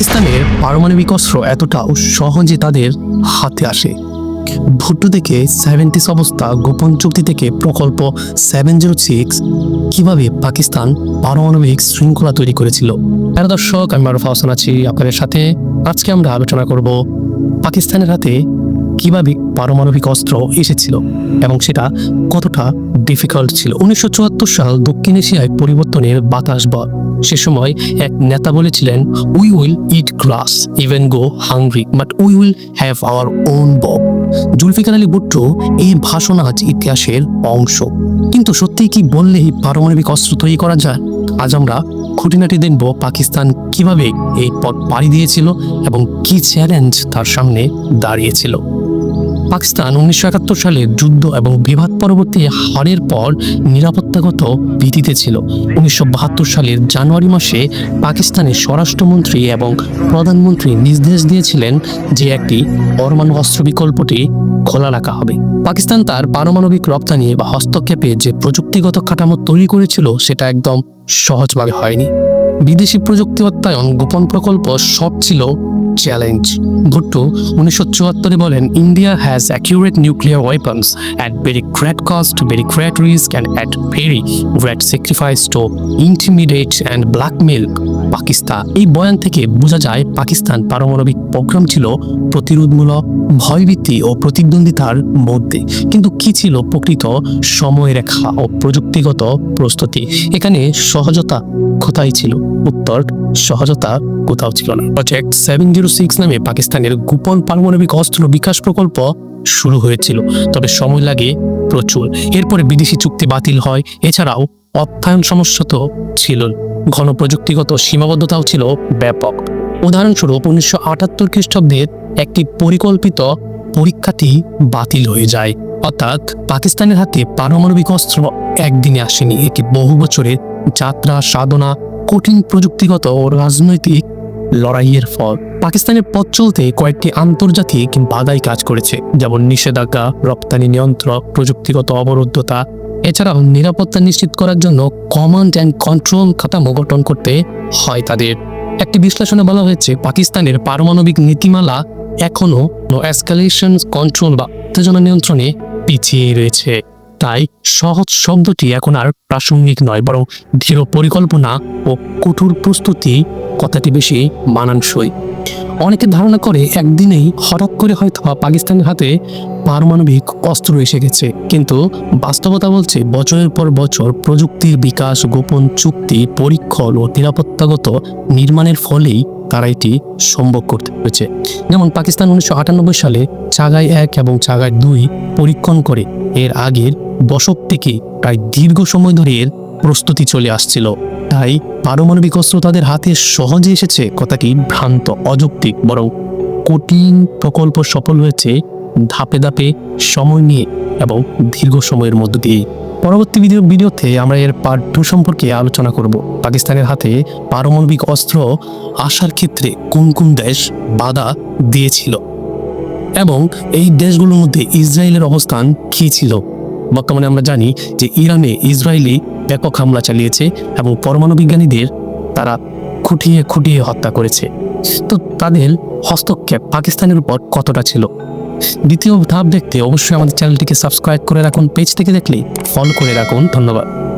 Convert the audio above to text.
পাকিস্তানের পারমাণবিক অস্ত্র এতটাও সহজে তাদের হাতে আসে। ভুট্টু থেকে সেভেন্টিস অবস্থা গোপন চুক্তি থেকে প্রকল্প সেভেন জিরো সিক্স কীভাবে পাকিস্তান পারমাণবিক শৃঙ্খলা তৈরি করেছিল। হ্যাঁ দর্শক, আমি মারুফ হাসান আছি আপনাদের সাথে। আজকে আমরা আলোচনা করব পাকিস্তানের হাতে কীভাবে পারমাণবিক অস্ত্র এসেছিল এবং সেটা কতটা ডিফিকাল্ট ছিল? উনিশশো চুয়াত্তর সাল দক্ষিণ এশিয়ায় পরিবর্তনের বাতাস বল সে সময় এক নেতা বলেছিলেন we will eat grass even go hungry but we will have our own Bob Zulfikar Ali Bhutto এই ভাষণ আজ ইতিহাসের অংশ। কিন্তু সত্যি কি বললেই পারমাণবিক অস্ত্র তৈরি করা যায়? আজ আমরা খুঁটিনাটি দেখব পাকিস্তান কীভাবে এই পথ পাড়ি দিয়েছিল এবং কি চ্যালেঞ্জ তার সামনে দাঁড়িয়েছিল। পাকিস্তান উনিশশো একাত্তর সালে যুদ্ধ এবং বিবাদ পরবর্তী হারের পর নিরাপত্তাগত ভীতিতে ছিল। উনিশশো বাহাত্তর সালের জানুয়ারি মাসে পাকিস্তানের স্বরাষ্ট্রমন্ত্রী এবং প্রধানমন্ত্রী নির্দেশ দিয়েছিলেন যে একটি পরমাণু অস্ত্র বিকল্পটি খোলা রাখা হবে। পাকিস্তান তার পারমাণবিক রপ্তানি বা হস্তক্ষেপে যে প্রযুক্তিগত কাঠামো তৈরি করেছিল, সেটা একদম সহজভাবে হয়নি। বিদেশি প্রযুক্তি অত্যায়ন গোপন প্রকল্প সব ছিল চ্যালেঞ্জ ভুট্টো উনিশশো চুয়াত্তরে বলেন India has accurate nuclear weapons at very great cost very great risk and at very great sacrifice to intimidate and blackmail Pakistan এই বয়ান থেকে বোঝা যায়, পাকিস্তান পারমাণবিক প্রোগ্রাম ছিল প্রতিরোধমূলক ভয়ভীতি ও প্রতিদ্বন্দ্বিতার মধ্যে। কিন্তু কি ছিল প্রকৃত সময়রেখা ও প্রযুক্তিগত প্রস্তুতি? এখানে সহজতা কোথায় ছিল? উত্তর, সহজতা কোথাও ছিল না। প্রজেক্ট সেভেন জিরো সিক্স নামে পাকিস্তানের গোপন পারমাণবিক অস্ত্র বিকাশ প্রকল্প শুরু হয়েছিল, তবে সময় লাগে প্রচুর। এরপরে বিদেশি চুক্তি বাতিল হয়, এছাড়াও অর্থায়ন সমস্যা তো ছিল। ঘন প্রযুক্তিগত সীমাবদ্ধতাও ছিল ব্যাপক। উদাহরণস্বরূপ উনিশশো আটাত্তর খ্রিস্টাব্দের একটি পরিকল্পিত পরীক্ষাটি বাতিল হয়ে যায়। অর্থাৎ পাকিস্তানের হাতে পারমাণবিক অস্ত্র একদিনে আসেনি, এটি বহু বছরের যাত্রা, সাধনা কঠিন প্রযুক্তিগত ও রাজনৈতিক লড়াইয়ের ফল। পাকিস্তানের পথ চলতে কয়েকটি আন্তর্জাতিক বাধাই কাজ করেছে, যেমন নিষেধাজ্ঞা, রপ্তানি নিয়ন্ত্রক, প্রযুক্তিগত অবরুদ্ধতা। এছাড়াও নিরাপত্তা নিশ্চিত করার জন্য কমান্ড অ্যান্ড কন্ট্রোল কাঠামো গঠন করতে হয় তাদের। একটি বিশ্লেষণে বলা হয়েছে, পাকিস্তানের পারমাণবিক নীতিমালা এখনও এসকালেশন কন্ট্রোল বা উত্তেজনা নিয়ন্ত্রণে পিছিয়ে রয়েছে। তাই সহজ শব্দটি এখন আর প্রাসঙ্গিক নয়, বরং দৃঢ় পরিকল্পনা ও কঠোর প্রস্তুতি কথাটি বেশি মানানসই। অনেকে ধারণা করে একদিনেই হঠাৎ করে হয়তো পাকিস্তানের হাতে পারমাণবিক অস্ত্র এসে গেছে। কিন্তু বাস্তবতা বলছে, বছরের পর বছর প্রযুক্তির বিকাশ, গোপন চুক্তি, পরীক্ষণ ও নিরাপত্তাগত নির্মাণের ফলেই তারা এটি সম্ভব করতে পেরেছে। যেমন পাকিস্তান উনিশশো আটানব্বই সালে চাগাই এক এবং চাগাই দুই পরীক্ষণ করে এর আগের দশক থেকে প্রায় দীর্ঘ সময় ধরে এর প্রস্তুতি চলে আসছিল। তাই পারমাণবিক অস্ত্র তাদের হাতে সহজে এসেছে কথাটি ভ্রান্ত, অযৌক্তিক, বরং কঠিন প্রকল্প সফল হয়েছে ধাপে ধাপে সময় নিয়ে এবং দীর্ঘ সময়ের মধ্য দিয়ে পরবর্তী ভিডিও ভিডিওতে আমরা এর পার্ট টু সম্পর্কে আলোচনা করব। পাকিস্তানের হাতে পারমাণবিক অস্ত্র আসার ক্ষেত্রে কোন কোন দেশ বাধা দিয়েছিল? এবং এই দেশগুলোর মধ্যে ইসরায়েলের অবস্থান কী ছিল? বর্তমানে আমরা জানি যে ইরানে ইসরায়েলি ব্যাপক হামলা চালিয়েছে এবং পরমাণু বিজ্ঞানীদের তারা খুঁটিয়ে খুঁটিয়ে হত্যা করেছে। তো তাদের হস্তক্ষেপ পাকিস্তানের উপর কতটা ছিল? দ্বিতীয় ধাপ দেখতে অবশ্যই আমাদের চ্যানেলটিকে সাবস্ক্রাইব করে রাখুন পেজ থেকে দেখলে ফলো করে রাখুন। ধন্যবাদ।